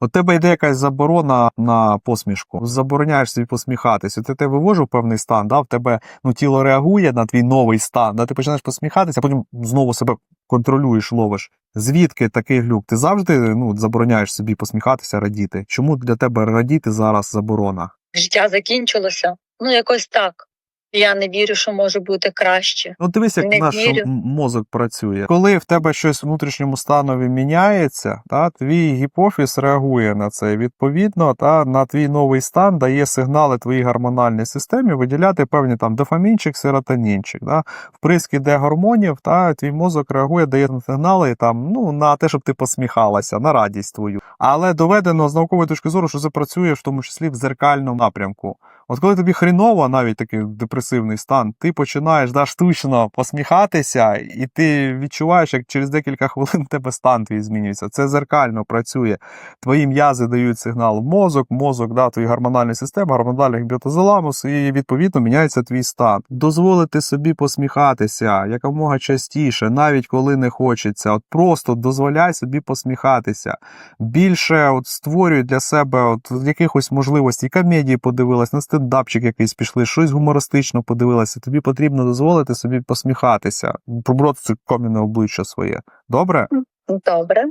От тебе йде якась заборона на посмішку, забороняєш собі посміхатися. Ти тебе вивожу в певний стан, да? в тебе ну, тіло реагує на твій новий стан, да? ти починаєш посміхатися, а потім знову себе контролюєш, ловиш. Звідки такий глюк? Ти завжди ну, забороняєш собі посміхатися, радіти. Чому для тебе радіти зараз заборона? Життя закінчилося. Ну, якось так. Я не вірю, що може бути краще. Ну, дивись, як Не наш вірю. мозок працює. Коли в тебе щось в внутрішньому станові міняється, та, твій гіпофіз реагує на це. Відповідно, та, на твій новий стан дає сигнали твоїй гормональній системі виділяти певні там дофамінчик, серотонінчик. Да. Вприск іде гормонів, та твій мозок реагує, дає сигнали там, ну, на те, щоб ти посміхалася, на радість твою. Але доведено з наукової точки зору, що це працює в тому числі в зеркальному напрямку. От коли тобі хріново, навіть такий депресивний стан, ти починаєш да, штучно посміхатися, і ти відчуваєш, як через декілька хвилин тебе стан твій змінюється. Це зеркально працює. Твої м'язи дають сигнал в мозок, мозок, да, твої гормональні системи, гормональний біотозаламус, і відповідно міняється твій стан. Дозволити собі посміхатися якомога частіше, навіть коли не хочеться. От просто дозволяй собі посміхатися. Більше от створюй для себе от якихось можливостей. Комедії подивилась, на стендапчик якийсь пішли, щось гумористично подивилася. Тобі потрібно дозволити собі посміхатися, пробороти це кам'яне обличчя своє. Добре? Добре.